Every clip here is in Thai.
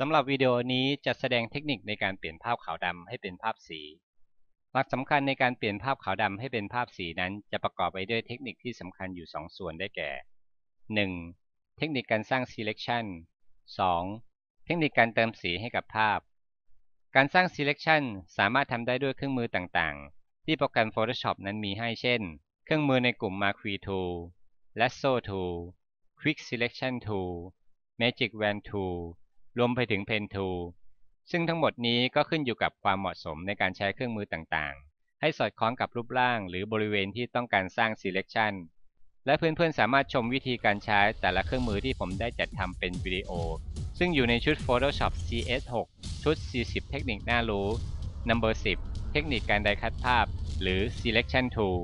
สำหรับวิดีโอนี้จะแสดงเทคนิคในการเปลี่ยนภาพขาวดำให้เป็นภาพสี หลักสำคัญในการเปลี่ยนภาพขาวดำให้เป็นภาพสีนั้น จะประกอบไปด้วยเทคนิคที่สำคัญอยู่ 2 ส่วนได้แก่ 1. เทคนิคการสร้าง selection 2. เทคนิคการเติมสีให้กับภาพ การสร้าง selection สามารถทำได้ด้วยเครื่องมือต่างๆ ที่โปรแกรม Photoshop นั้นมีให้เช่น เครื่องมือในกลุ่ม Marquee Tool Lasso Tool Quick Selection Tool Magic Wand Tool รวมไปถึง Pen Tool ซึ่งทั้งหมดนี้ก็ขึ้นอยู่กับความเหมาะสมในการใช้เครื่องมือต่างๆ ให้สอดคล้องกับรูปร่าง หรือบริเวณที่ต้องการสร้าง selection และเพื่อนๆสามารถชมวิธีการใช้แต่ละเครื่องมือที่ผมได้จัดทำเป็นวิดีโอ ซึ่งอยู่ในชุด Photoshop CS6 ชุด 40 เทคนิคน่ารู้ Number 10 เทคนิคการไดคัดภาพ หรือ Selection Tool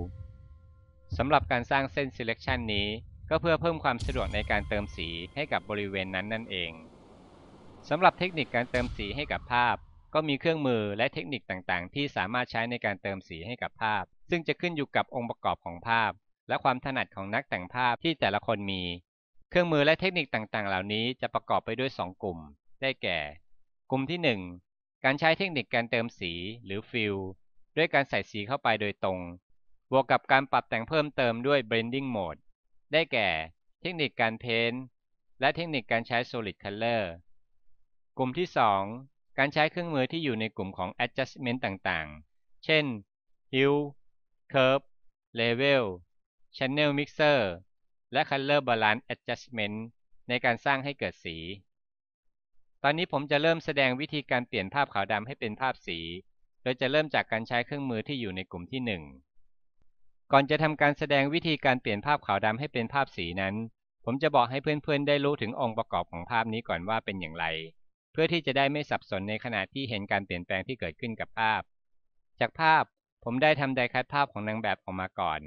สำหรับการสร้างเส้น Selection นี้ ก็เพื่อเพิ่มความสะดวกในการเติมสีให้กับบริเวณนั้นนั่นเอง สำหรับเทคนิคการเติมสีให้กับภาพ ก็มีเครื่องมือและเทคนิคต่างๆ ที่สามารถใช้ในการเติมสีให้กับภาพ ซึ่งจะขึ้นอยู่กับองค์ประกอบของภาพ และความถนัดของนักแต่งภาพที่แต่ละคนมี เครื่องมือและเทคนิคต่างๆ เหล่านี้จะประกอบไปด้วย 2 กลุ่ม ได้แก่ กลุ่มที่ 1 การใช้เทคนิคการเติมสีหรือฟิลด้วยการใส่สีเข้าไปโดยตรง บวกกับการปรับแต่งเพิ่มเติมด้วย blending mode ได้แก่ เทคนิคการเพ้นท์และเทคนิคการใช้ solid color ลุ่มที่ 2 การใช้เครื่องมือที่อยู่ในกลุ่มของ adjustment ต่างๆ เช่น hue curve level channel mixer และ color balance adjustment ในการสร้างให้เกิดสี ตอนนี้ผมจะเริ่มแสดงวิธีการเปลี่ยนภาพขาวดำให้เป็นภาพสี โดยจะเริ่มจากการใช้เครื่องมือที่อยู่ในกลุ่มที่ 1 ก่อนจะทำการแสดงวิธีการเปลี่ยนภาพขาวดำให้เป็นภาพสีนั้น ผมจะบอกให้เพื่อนๆ ได้รู้ถึงองค์ประกอบของภาพนี้ก่อนว่าเป็นอย่างไร เพื่อที่จะได้ไม่สับสนในขณะที่เห็นการเปลี่ยนแปลงที่เกิดขึ้นกับภาพ จากภาพผมได้ทำไดคัดภาพของนางแบบออกมาก่อน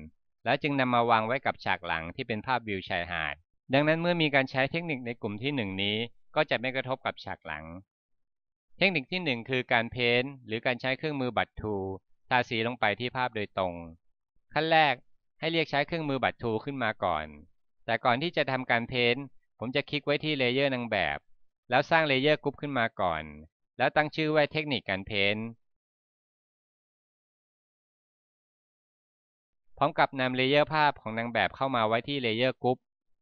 แล้วจึงนำมาวางไว้กับฉากหลังที่เป็นภาพวิวชายหาด ดังนั้นเมื่อมีการใช้เทคนิคในกลุ่มที่ 1 นี้ ก็จะไม่กระทบกับฉากหลัง เทคนิคที่ 1 คือการเพ้นหรือการใช้เครื่องมือบัตทูทาสีลงไปที่ภาพโดยตรง ขั้นแรกให้เรียกใช้เครื่องมือบัตทูขึ้นมาก่อน แต่ก่อนที่จะทำการเพ้นผมจะคลิกไว้ที่เลเยอร์นางแบบ แล้วสร้างเลเยอร์กรุ๊ปขึ้นมาก่อน แล้วตั้งชื่อไว้เทคนิคการเพ้นพร้อมกับนำเลเยอร์ภาพของนางแบบเข้ามาไว้ที่เลเยอร์กรุ๊ป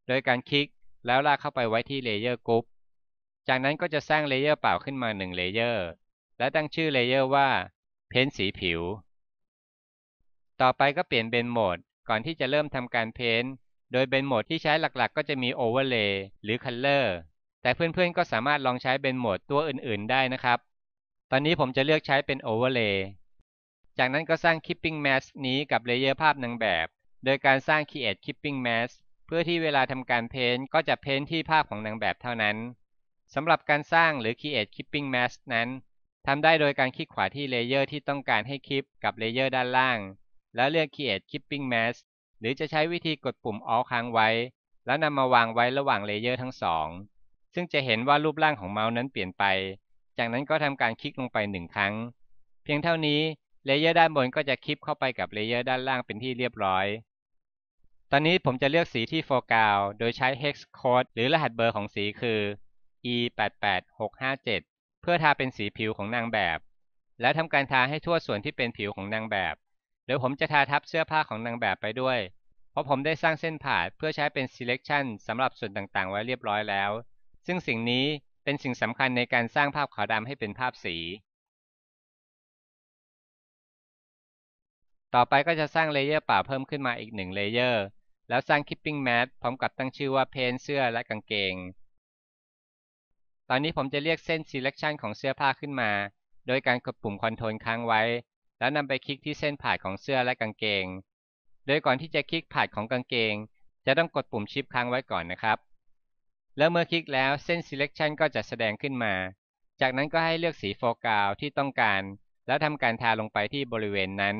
โดยการคลิกแล้วลากเข้าไปไว้ที่เลเยอร์กรุ๊ปจากนั้นก็จะสร้างเลเยอร์เปล่าขึ้นมา1เลเยอร์และตั้งชื่อเลเยอร์ว่าเพ้นสีผิว ต่อไปก็เปลี่ยนเบนโหมดก่อนที่จะเริ่มทำการเพ้นโดยเบนโหมดที่ใช้หลักๆ ก็จะมี Overlay หรือ Color แต่เพื่อนๆก็สามารถลองใช้เป็นโหมดตัวอื่นๆได้นะครับ ตอนนี้ผมจะเลือกใช้เป็น Overlay จากนั้นก็สร้าง Keeping Mask นี้กับเลเยอร์ภาพนางแบบ โดยการสร้าง Create Keeping Mask เพื่อที่เวลาทำการเพ้นก็จะเพ้นที่ภาพของนางแบบเท่านั้นสำหรับการสร้างหรือ Create Keeping Mask นั้นทำได้โดยการคลิกขวาที่เลเยอร์ที่ต้องการให้คลิปกับเลเยอร์ด้านล่าง แล้วเลือก Create Keeping Mask หรือจะใช้วิธีกดปุ่ม Alt ค้างไว้ แล้วนำมาวางไว้ระหว่างเลเยอร์ทั้งสอง ซึ่งจะเห็นว่ารูปร่างของเมาส์นั้นเปลี่ยนไป จากนั้นก็ทำการคลิกลงไปหนึ่งครั้ง เพียงเท่านี้เลเยอร์ด้านบนก็จะคลิปเข้าไปกับเลเยอร์ด้านล่างเป็นที่เรียบร้อย ตอนนี้ผมจะเลือกสีที่โฟกัสโดยใช้ hex code หรือรหัสเบอร์ของสีคือ e88657 เพื่อทาเป็นสีผิวของนางแบบ และทำการทาให้ทั่วส่วนที่เป็นผิวของนางแบบเดี๋ยวผมจะทาทับเสื้อผ้าของนางแบบไปด้วย เพราะผมได้สร้างเส้นผ่าเพื่อใช้เป็น selection สำหรับส่วนต่างๆ ไว้เรียบร้อยแล้ว ซึ่งสิ่งนี้เป็นสิ่งสำคัญในการสร้างภาพขาวดำให้เป็นภาพสี ต่อไปก็จะสร้างเลเยอร์ป่าเพิ่มขึ้นมาอีกหนึ่งเลเยอร์ แล้วสร้าง Keeping Mat พร้อมกับตั้งชื่อว่าเพนเสื้อและกางเกง ตอนนี้ผมจะเรียกเส้น Selection ของเสื้อผ้าขึ้นมา โดยการกดปุ่ม Ctrl ค้างไว้ แล้วนำไปคลิกที่เส้นผ่านของเสื้อและกางเกง โดยก่อนที่จะคลิกผ่านของกางเกง จะต้องกดปุ่มชิปค้างไว้ก่อนนะครับ แล้วเมื่อคลิกแล้วเส้น selection ก็จะแสดงขึ้นมา จากนั้นก็ให้เลือกสีโฟกัสที่ต้องการ แล้วทำการทาลงไปที่บริเวณนั้น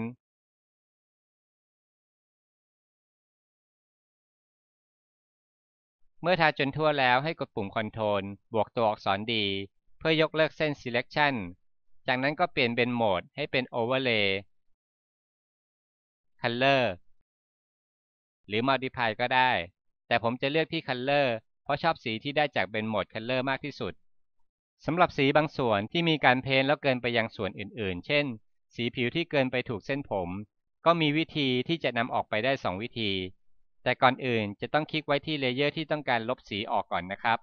เมื่อทาจนทั่วแล้วให้กดปุ่ม Ctrl บวกตัวอักษรดี เพื่อยกเลิกเส้น selection จากนั้นก็เปลี่ยนเป็นโหมดให้เป็น overlay color หรือ modify ก็ได้ แต่ผมจะเลือกที่ color เพราะชอบสีที่ได้จากเป็นโหมด Color มากที่สุดสำหรับสีบางส่วนที่มีการเพ้นแล้วเกินไปยังส่วนอื่นๆ เช่น สีผิวที่เกินไปถูกเส้นผม ก็มีวิธีที่จะนำออกไปได้ 2 วิธี แต่ก่อนอื่นจะต้องคลิกไว้ที่เลเยอร์ที่ต้องการลบสีออกก่อนนะครับ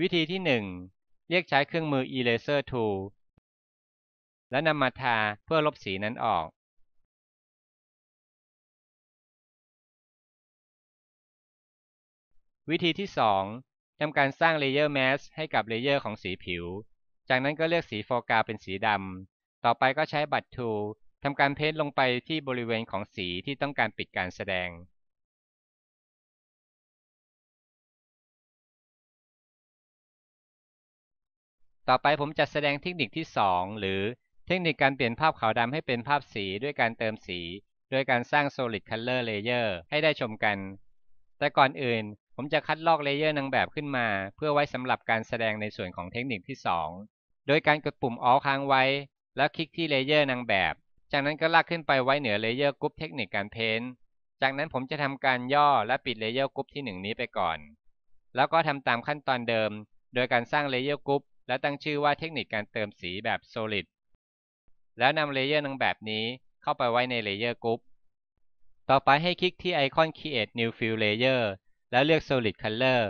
วิธีที่ 1 เรียกใช้เครื่องมือ Eraser Tool แล้วนำมาทาเพื่อลบสีนั้นออก วิธีที่ 2ทำการสร้างเลเยอร์แมสให้กับเลเยอร์ของสีผิว จากนั้นก็เลือกสีโฟกัสเป็นสีดำต่อไปก็ใช้บัตร Tool ทำการเพ้นลงไปที่บริเวณของสีที่ต้องการปิดการแสดงต่อไปผมจะแสดงเทคนิคที่ 2 หรือเทคนิคการเปลี่ยนภาพขาวดำให้เป็นภาพสีด้วยการเติมสี โดยการสร้าง Solid Color Layer ให้ได้ชมกัน แต่ก่อนอื่น ผมจะคัดลอกเลเยอร์นางแบบขึ้นมา เพื่อไว้สำหรับการแสดงในส่วนของเทคนิคที่ 2 โดยการกดปุ่ม Alt ค้างไว้ แล้วคลิกที่เลเยอร์นางแบบ จากนั้นก็ลากขึ้นไปไว้เหนือเลเยอร์กรุ๊ปเทคนิคการเพ้นจากนั้นผมจะทำการย่อและปิดเลเยอร์กรุ๊ปที่ 1 นี้ไปก่อน แล้วก็ทำตามขั้นตอนเดิม โดยการสร้างเลเยอร์กรุ๊ปและตั้งชื่อว่าเทคนิคการเติมสีแบบ Solid แล้วนำเลเยอร์นางแบบนี้เข้าไปไว้ในเลเยอร์กรุ๊ปต่อไปให้คลิกที่ไอคอน Create New Fill Layer แล้วเลือก Solid Color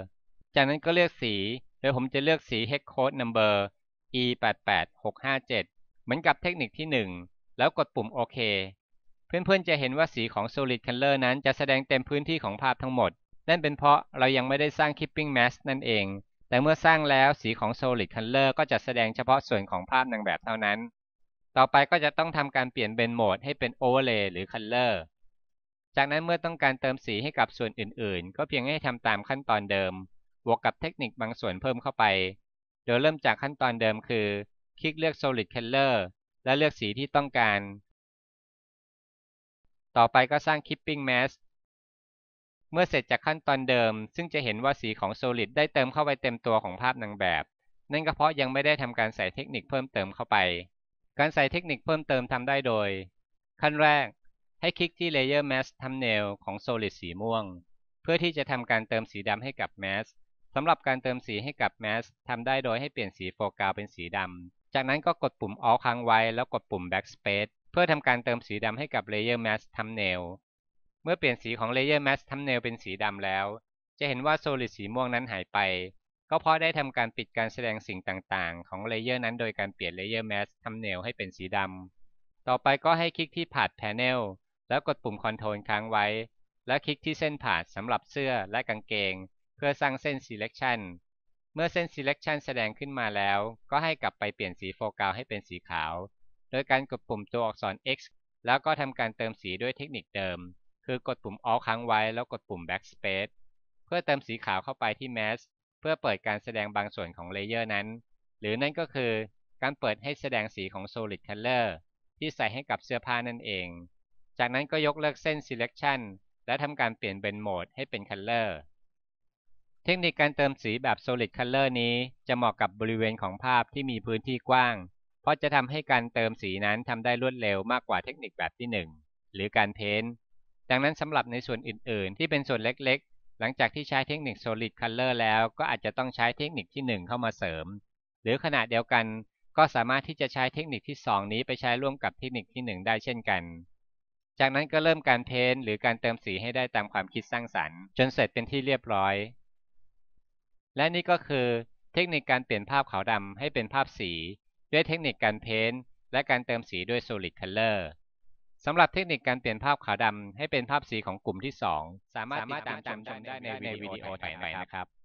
จากนั้นก็เลือกสีโดยผมจะเลือกสี Hex Code Number E88657 เหมือนกับเทคนิคที่ 1 แล้วกดปุ่มโอเค เพื่อนๆจะเห็นว่าสีของ Solid Color นั้นจะแสดงเต็มพื้นที่ของภาพทั้งหมด นั่นเป็นเพราะเรายังไม่ได้สร้าง Clipping Mask นั่นเอง แต่เมื่อสร้างแล้วสีของ Solid Color ก็จะแสดงเฉพาะส่วนของภาพนางแบบเท่านั้น ต่อไปก็จะต้องทำการเปลี่ยนเบนโหมดให้เป็น Overlay หรือ Color จากนั้นเมื่อต้องการเติมสีให้กับส่วนอื่นๆ ก็เพียงให้ทำตามขั้นตอนเดิม บวกกับเทคนิคบางส่วนเพิ่มเข้าไป โดยเริ่มจากขั้นตอนเดิมคือ คลิกเลือก Solid Color และเลือกสีที่ต้องการ ต่อไปก็สร้าง Clipping Mask เมื่อเสร็จจากขั้นตอนเดิม ซึ่งจะเห็นว่าสีของ Solid ได้เติมเข้าไปเต็มตัวของภาพนางแบบ นั่นก็เพราะยังไม่ได้ทำการใส่เทคนิคเพิ่มเติมเข้าไป การใส่เทคนิคเพิ่มเติมทำได้โดย ขั้นแรก ให้คลิกที่ Layer Mask Thumbnail ของ Solid สีม่วง เพื่อที่จะทำการเติมสีดำให้กับ Mask สำหรับการเติมสีให้กับ Mask ทำได้โดยให้เปลี่ยนสีโฟกัสเป็นสีดำ จากนั้นก็กดปุ่ม Alt ค้างไว้แล้วกดปุ่ม Backspace เพื่อทำการเติมสีดำให้กับ Layer Mask Thumbnail เมื่อเปลี่ยนสีของ Layer Mask Thumbnail เป็นสีดำแล้ว จะเห็นว่า Solid สีม่วงนั้นหายไป ก็เพราะได้ทำการปิดการแสดงสิ่งต่างๆ ของเลเยอร์นั้นโดยการเปลี่ยน Layer Mask Thumbnail ให้เป็นสีดำ ต่อไปก็ให้คลิกที่ Path Panel แล้วกดปุ่ม Ctrl ค้างไว้ และคลิกที่เส้นผ่าสำหรับเสื้อและกางเกง เพื่อสร้างเส้น Selection เมื่อเส้น Selection แสดงขึ้นมาแล้ว ก็ให้กลับไปเปลี่ยนสีโฟกัสให้เป็นสีขาว โดยการกดปุ่มตัวอักษร X แล้วก็ทำการเติมสีด้วยเทคนิคเดิม คือกดปุ่ม Alt ค้างไว้แล้วกดปุ่ม Backspace เพื่อเติมสีขาวเข้าไปที่ Mask เพื่อเปิดการแสดงบางส่วนของเลเยอร์นั้น หรือนั่นก็คือการเปิดให้แสดงสีของ Solid Color ที่ใส่ให้กับเสื้อผ้านั่นเอง จากนั้นก็ยกเลิกเส้น selection และทำการเปลี่ยนเป็นโหมดให้เป็น color เทคนิคการเติมสีแบบ solid color นี้จะเหมาะกับบริเวณของภาพที่มีพื้นที่กว้าง เพราะจะทำให้การเติมสีนั้นทำได้รวดเร็วมากกว่าเทคนิคแบบที่ 1 หรือการเพ้นดังนั้นสำหรับในส่วนอื่น ๆ ที่เป็นส่วนเล็กๆ หลังจากที่ใช้เทคนิค solid color แล้วก็อาจจะต้องใช้เทคนิคที่ 1 เข้ามาเสริม หรือขณะเดียวกันก็สามารถที่จะใช้เทคนิคที่ 2 นี้ไปใช้ร่วมกับเทคนิคที่ 1 ได้เช่นกัน จากนั้นก็เริ่มการเพ้นหรือการเติมสีให้ได้ตามความคิดสร้างสรรค์ จนเสร็จเป็นที่เรียบร้อย และนี่ก็คือเทคนิคการเปลี่ยนภาพขาวดำให้เป็นภาพสี ด้วยเทคนิคการเพ้นและการเติมสีด้วย Solid Color สำหรับเทคนิคการเปลี่ยนภาพขาวดำให้เป็นภาพสีของกลุ่มที่ 2 สามารถติดตามชมได้ในวิดีโอต่อไปนะครับ